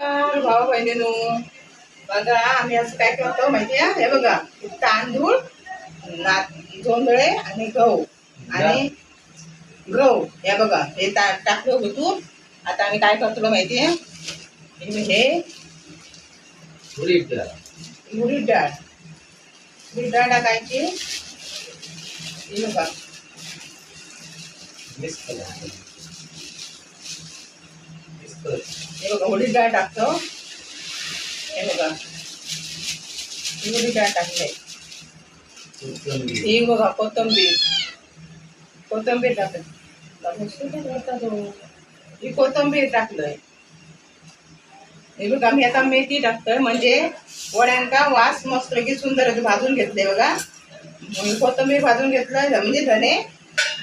भाऊ बहिणीनो बघा आम्ही असं काय करतो माहिती आहे हे बघा तांदूळ ना जोंधळे आणि गहू. आणि गहू हे बघा हे टाकलं होतो आता आम्ही काय करतो माहिती आहे हे हे उडीद डाळ. उडीद डाळ. उडीद डाळ टाकायची. हे बघा. हे बघा उडीद डाळ टाकतो. हे बघा. ही उडीद डाळ टाकले. ही बघा कोथंबीर. कोथंबीर टाकत ही कोथंबीर टाकलंय. हे बघा मी आता मेथी टाकतोय. म्हणजे वड्यांका वास मस्त की सुंदर भाजून घेतले बघा. कोथंबीर भाजून घेतलं म्हणजे धने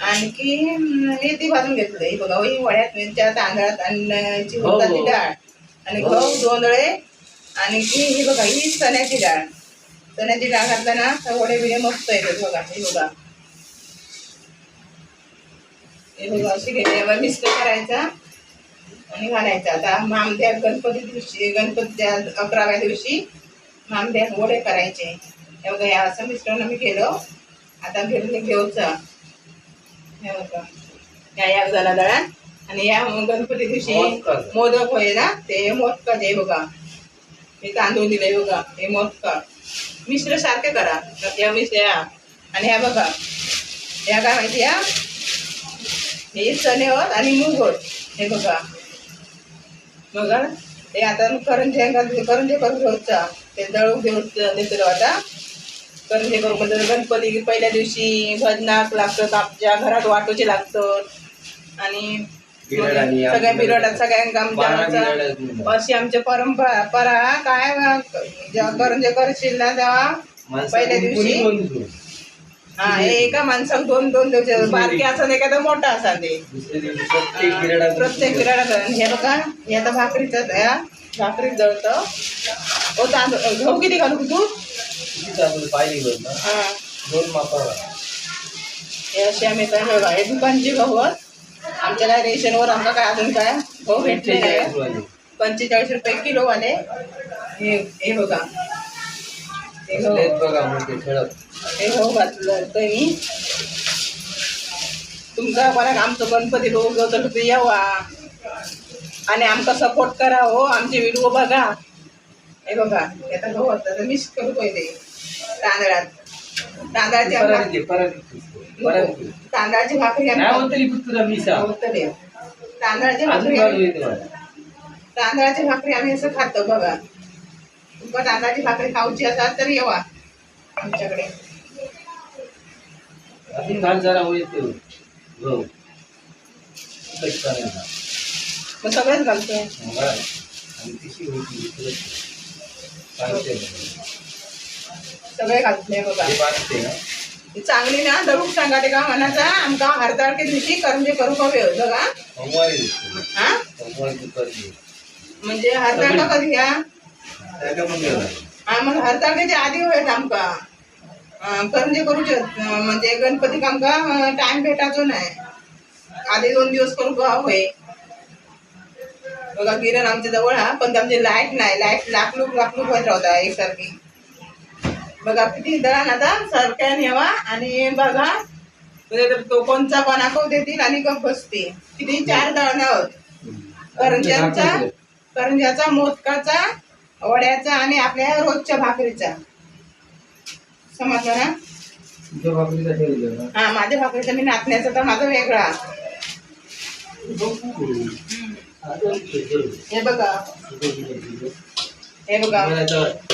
आणखी मेथी भाजून घेतलंय हे बघा ही वड्यात मिरच्या तांदळात आणण्याची हो, उडदाची हो. डाळ आणि गहू जोंधळे आणि की ही बघा ही चण्याची डाळ. चण्याची डाळ घातला ना तर वडे बिडे मस्त येतात बघा हे बघा. हे बघा अशी घेतल्यावर मिक्स करायचा आणि घालायचा. आता मामद्या गणपती दिवशी गणपतीच्या अकराव्या दिवशी मामद्या वडे करायचे. हे बघा या असं मिश्रण मी केलं. आता गिरणी घेऊचा. हे बघा या या झाला दळा आणि या गणपती दिवशी मोदक. होय ना ते मोदक हे बघा हे तांदूळ दिले बघा हे मोदक मिश्र सारखे करा या मिश्र आणि ह्या बघा या काय माहिती या हे चणे होत आणि मूग होत हे बघा बघा हे आता करंजे करंजे करून घ्यायचा ते दळून घेऊन देतो आता करंजे करू. म्हणजे गणपती पहिल्या दिवशी भजनाक लागतं आमच्या घरात वाटोचे लागतं. आणि सगळ्या बिरडात सगळ्यांका आमच्या. अशी आमची परंपरा परा काय करंजे करशील ना तेव्हा पहिल्या दिवशी. हा हे एका माणसाक दोन दोन दिवस बारकी असा एखादा मोठा असा ते. प्रत्येक बिरडात हे बघा हे आता भाकरीचं या भाकरीत जळतं. ओ तांदूळ गहू किती घालू तू? किती हा. दोन मापावर हे असे आम्ही काय बघा हे दुकानची गहू. आमच्या काय रेशनवर आमका काय अजून काय? गहू भेटले नाही पंचेचाळीस रुपये किलो वाले. हे हे बघा. हे गहू. हे घातलं तुमचा कोणाक आमचं गणपती तर तुम्ही यावा. आणि आमका सपोर्ट करा हो. आमचे व्हिडिओ बघा. हे बघा हे आता गहू आता मिक्स करू पहिले तांदळात. तांदळाची. तांदळाची भाकरी तांदळाची भाकरी. तांदळाची भाकरी आम्ही असं खातो बघा. तुमका तांदळाची भाकरी खाऊची असाल तर येवा आमच्याकडे. अजून घाल जरा गहू. मग सगळंच घालतोय सगळे घालतोय बघा. चांगली ना दळूक सांगा ते का मनाचा आमका हरताळके दिवशी करंजे करू हवे हो, बघा. हा? दुपारी. म्हणजे हरताळका कधी घ्या? हा मग हरताळकेच्या आधी होईल आमका करंजे करूचे म्हणजे गणपतीक आमका टाइम भेटायचो नाही. आधी दोन दिवस करू का? होय. बघा किरण आमच्या जवळ हा पण आमची लाइट नाही लाइट लाकलूक लाकलूक होत राहता एकसारखी. बघा किती दळण आता सरक्यान यावा आणि बघा म्हणजे तो कोणचा कोणाको देतील आणि गप बसतील. किती चार दळण आहोत. करंज्यांचा करंज्याचा मोदकाचा वड्याचा आणि आपल्या रोजच्या भाकरीचा. समजलं ना? हा माझ्या भाकरीचा मी नाचण्याचा तर माझा वेगळा. हे बघा. हे बघा.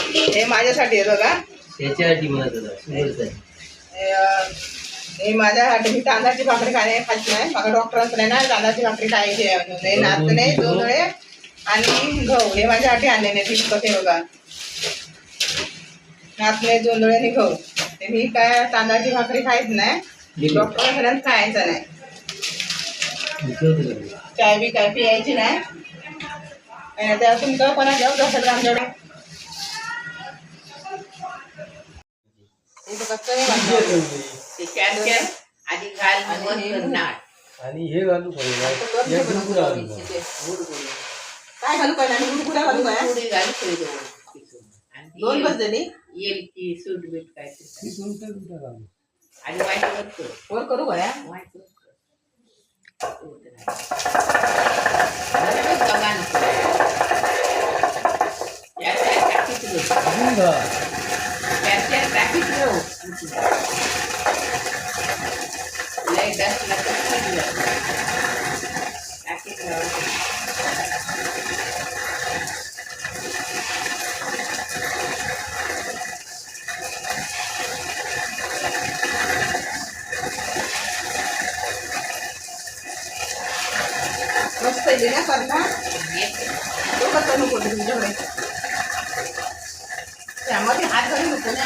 हे माझ्यासाठी आहे बघा. त्याच्यासाठी म्हणत हे, हे माझ्यासाठी मी तांदळाची भाकरी खाणे खात नाही. मला डॉक्टरांकडे ना. तांदळाची भाकरी खायची आहे. म्हणून. हे नाचणे जोंधळे आणि गहू हे माझ्यासाठी आणलेले विकत हे बघा. नाचणे जोंधळे आणि गहू ते मी काय तांदळाची भाकरी खायच नाही. डॉक्टरांकडे खायचं नाही. चाय बी काय पियायची नाही. आणि त्या तुमचं कोणा घेऊ कसं आमच्याकडे. हे. आधी घाल मग करणार आणि हे घालू पाहिजे. काय घालू काय आणि घालू घाल दोन बस झाली. येलची सूट बीट काय. आणि वाईट वर कर. वर करू गया वाईट वर कर. थोडं राहील. बरं बघा नको. यात काय टाकीत बघ. अजून घा. त्यात त्या टाकीत राहू. लय डसला तर मस्त येते ना करणं तो कसं नको तुमच्याकडे त्यामध्ये हात घालू नको ना.